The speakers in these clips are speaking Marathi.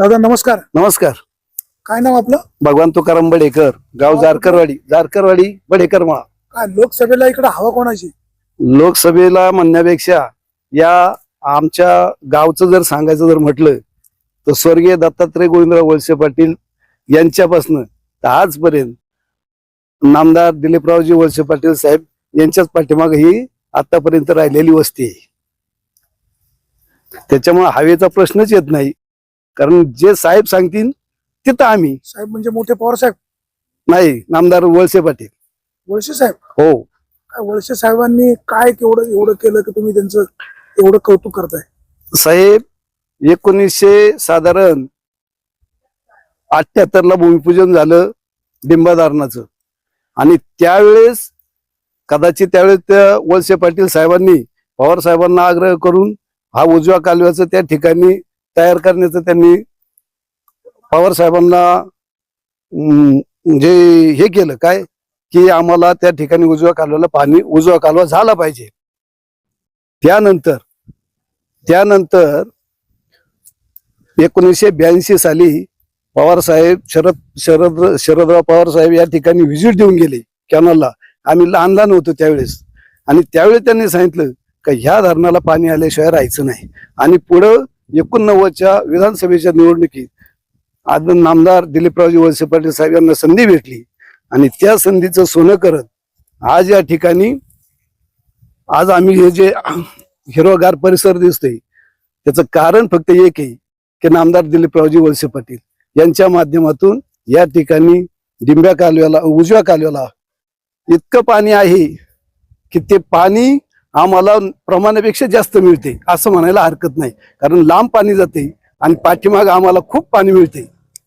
दादा नमस्कार. नमस्कार. काय नाव आपलं? भगवान तुकाराम बडेकर गाव जारकरवाडी जारकरवाडी बडेकर मळा. काय लोकसभेला इकडे हवा कोणाची? लोकसभेला म्हणण्यापेक्षा या आमच्या गावचं जर सांगायचं जर म्हटलं तर स्वर्गीय दत्तात्रय गोविंदराव वळसे पाटील यांच्यापासनं तर आजपर्यंत नामदार दिलीपरावजी वळसे पाटील साहेब यांच्याच पाठीमागे ही आतापर्यंत राहिलेली वस्ती आहे. त्याच्यामुळे हवेचा प्रश्नच येत नाही. कारण जे साहेब सांगतील तिथं आम्ही. साहेब म्हणजे मोठे पवार साहेब? नाही नामदार वळसे पाटील. वळसे साहेब? हो. काय वळसे साहेबांनी काय केवढं एवढं केलं की तुम्ही त्यांचं एवढं कौतुक करताय? साहेब एकोणीसशे साधारण अठ्याहत्तर ला भूमिपूजन झालं डिंबाधारणाचं आणि त्यावेळेस कदाचित त्यावेळेस त्या वळसे पाटील साहेबांनी पवार साहेबांना आग्रह करून हा उजव्या कालव्याचं त्या ठिकाणी तयार करण्याचं त्यांनी पवार साहेबांना म्हणजे हे केलं. काय? की आम्हाला त्या ठिकाणी उजव्या कालव्याला पाणी उजवा कालवा झाला पाहिजे. त्यानंतर त्यानंतर एकोणीसशे ब्याऐंशी साली पवार साहेब शरद शरद शरदराव पवार साहेब या ठिकाणी व्हिजिट देऊन गेले कॅनलला आम्ही लहान लहान होतो त्यावेळेस. आणि त्यावेळी त्यांनी सांगितलं का ह्या धरणाला पाणी आल्याशिवाय राहायचं नाही. आणि पुढं एकोणनव्वदच्या विधानसभेच्या निवडणुकीत आज नामदार दिलीपरावजी वळसे पाटील साहेब यांना संधी भेटली. आणि त्या संधीचं सोनं करत आज या ठिकाणी आज आम्ही हे जे हिरवगार परिसर दिसतोय त्याचं कारण फक्त एक आहे की नामदार दिलीपरावजी वळसे पाटील यांच्या माध्यमातून या ठिकाणी डिंब्या कालव्याला उजव्या कालव्याला इतकं पाणी आहे की ते पाणी आम्हाला प्रमाणापेक्षा जास्त मिळते असं म्हणायला हरकत नाही. कारण लांब पाणी जाते आणि पाठीमाग आम्हाला खूप पाणी मिळते.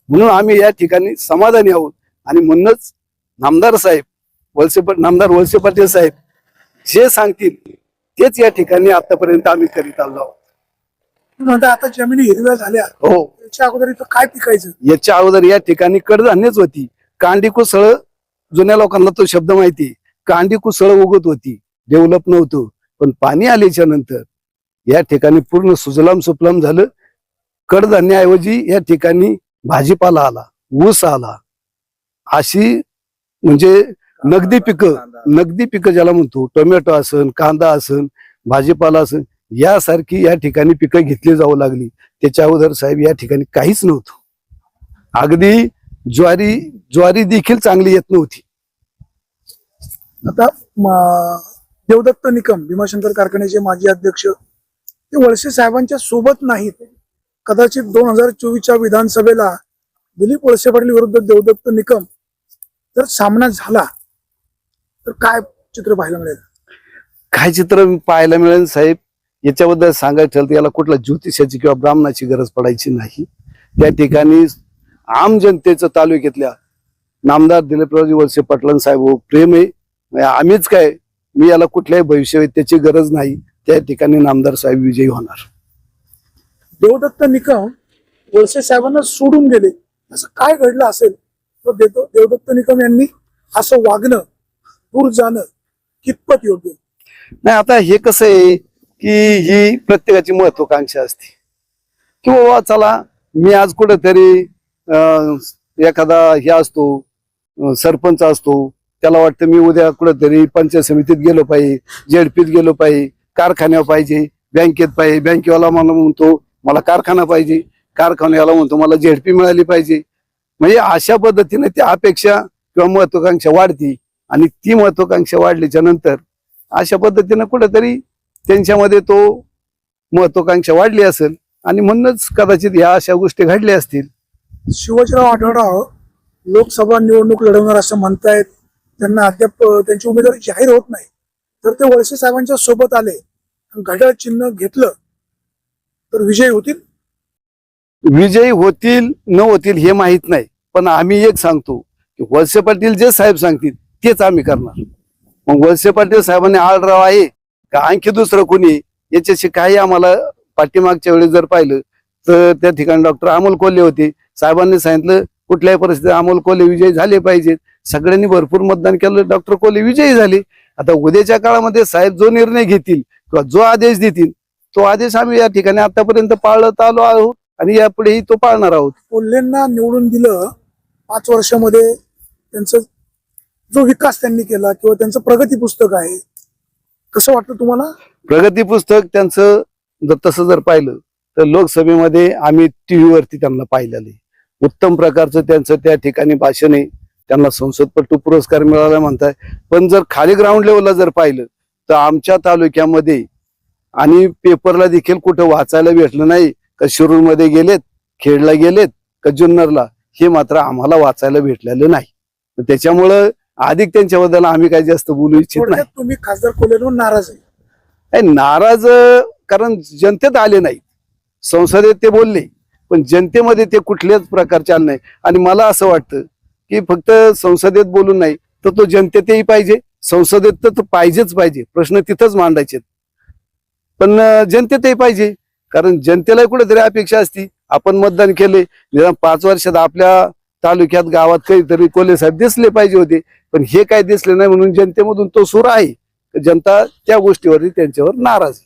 म्हणून आम्ही या ठिकाणी समाधानी आहोत. आणि म्हणूनच नामदार साहेब वळसे नामदार वळसे पाटील साहेब जे सांगतील तेच या ठिकाणी आतापर्यंत आम्ही करीत आलो आहोत. म्हणता आता जमिनी हिरव्या झाल्या. हो. त्याच्या अगोदर इथं काय पिकायचं? याच्या अगोदर या ठिकाणी कडधान्यच होती. कांडी कुसळ जुन्या लोकांना तो शब्द माहिती. कांडी कुसळ उगत होती. डेव्हलप नव्हतं. पण पाणी आल्याच्यानंतर या ठिकाणी पूर्ण सुजलाम सुफलाम झालं. कडधान्याऐवजी या ठिकाणी भाजीपाला आला ऊस आला. अशी म्हणजे नगदी पिकं नगदी पिकं ज्याला म्हणतो टोमॅटो असन कांदा असन भाजीपाला असन यासारखी या ठिकाणी पिकं घेतली जाऊ लागली. त्याच्या अगोदर साहेब या ठिकाणी काहीच नव्हतं. अगदी ज्वारी ज्वारी देखील चांगली येत नव्हती. आता देवदत्त निकम भीमाशंकर कारखान्याचे माजी अध्यक्ष. ते वळसे साहेबांच्या सोबत नाहीत. कदाचित दोन हजार चोवीसच्या विधानसभेला दिलीप वळसे पाटील विरुद्ध देवदत्त निकम जर सामना झाला तर काय चित्र पाहायला मिळेल? काय चित्र पाहायला मिळेल साहेब? याच्याबद्दल सांगायचं तर याला कुठल्या ज्योतिषाची किंवा ब्राह्मणाची गरज पडायची नाही. त्या ठिकाणी आम जनतेचं तालुक्यातल्या नामदार दिलीपरावजी वळसे पाटलांसाहेब हो, प्रेम आहे. आम्हीच काय मी याला कुठल्याही भविष्य त्याची गरज नाही. त्या ठिकाणी नामदार साहेब विजयी होणार. देवदत्त निकम वळसे साहेबांना सोडून गेले. असं काय घडलं असेल? तर देतो देवदत्त निकम यांनी असं वागणं दूर जाणं कितपत योग्य? नाही आता हे कसं आहे की ही प्रत्येकाची महत्वाकांक्षा असते. की बाबा चला मी आज कुठेतरी एखादा हे असतो सरपंच असतो त्याला वाटतं मी उद्या कुठेतरी पंचायत समितीत गेलो पाहिजे जेडपीत गेलो पाहिजे कारखान्यावर पाहिजे बँकेत पाहिजे बँकेवाला मला म्हणतो मला कारखाना पाहिजे कारखान्याला म्हणतो मला झेडपी मिळाली पाहिजे. म्हणजे अशा पद्धतीने ती अपेक्षा किंवा महत्वाकांक्षा वाढती आणि ती महत्वाकांक्षा वाढल्याच्या नंतर अशा पद्धतीनं कुठेतरी त्यांच्यामध्ये तो महत्वाकांक्षा वाढली असेल आणि म्हणूनच कदाचित ह्या अशा गोष्टी घडल्या असतील. शिवाजीराव आढळराव लोकसभा निवडणूक लढवणार असं म्हणतायत. त्यांना अद्याप त्यांची उमेदवारी जाहीर होत नाही. तर ते वळसे साहेबांच्या सोबत आले आणि घड्याळ चिन्ह घेतलं तर विजयी होतील? विजयी होतील न होतील हे माहीत नाही. पण आम्ही एक सांगतो की वळसे पाटील जे साहेब सांगतील तेच आम्ही करणार. मग वळसे पाटील साहेबांनी आळराव आहे का आणखी दुसरं कोणी? याच्याशी काही आम्हाला पाठीमागच्या वेळेस जर पाहिलं तर त्या ठिकाणी डॉक्टर अमोल कोल्हे होते. साहेबांनी सांगितलं कुठल्याही परिस्थितीत अमोल कोल्हे विजयी झाले पाहिजेत. सगळ्यांनी भरपूर मतदान केलं. डॉक्टर कोल्हे विजयी झाले. आता उद्याच्या काळामध्ये साहेब जो निर्णय घेतील किंवा जो आदेश देतील तो आदेश आम्ही या ठिकाणी आतापर्यंत पाळत आलो आहोत आणि यापुढेही तो पाळणार आहोत. कोल्हेंना निवडून दिलं पाच वर्षामध्ये त्यांचं जो विकास त्यांनी केला किंवा त्यांचं प्रगती पुस्तक आहे कसं वाटतं तुम्हाला? प्रगती पुस्तक त्यांचं जर तसं जर पाहिलं तर लोकसभेमध्ये आम्ही टीव्ही वरती त्यांना पाहिलेलं उत्तम प्रकारचं त्यांचं त्या ठिकाणी भाषण आहे. त्यांना संसदपटू पुरस्कार मिळाला म्हणताय. पण जर खाली ग्राउंड लेवलला जर पाहिलं तर आमच्या तालुक्यामध्ये आणि पेपरला देखील कुठं वाचायला भेटलं नाही का शिरूरमध्ये गेलेत खेडला गेलेत का जुन्नरला हे मात्र आम्हाला वाचायला भेटलेलं नाही. त्याच्यामुळं अधिक त्यांच्याबद्दल आम्ही काही जास्त बोलू इच्छित नाही. तुम्ही खासदार कोल्हेंवर नाराज आहे. नाराज कारण जनतेत आले नाही संसदेत ते बोलले पण जनतेमध्ये ते कुठल्याच प्रकारचे आले नाही. आणि मला असं वाटतं की फक्त संसदेत बोलून नाही तर तो जनतेतही पाहिजे संसदेत तर तो पाहिजेच पाहिजे प्रश्न तिथंच मांडायचे पण जनतेतही पाहिजे कारण जनतेला कुठेतरी अपेक्षा असती. आपण मतदान केले पाच वर्षात आपल्या तालुक्यात गावात काहीतरी कोले साहेब दिसले पाहिजे होते पण हे काय दिसले नाही म्हणून जनतेमधून तो सूर आहे. जनता त्या गोष्टीवरती त्यांच्यावर नाराज आहे.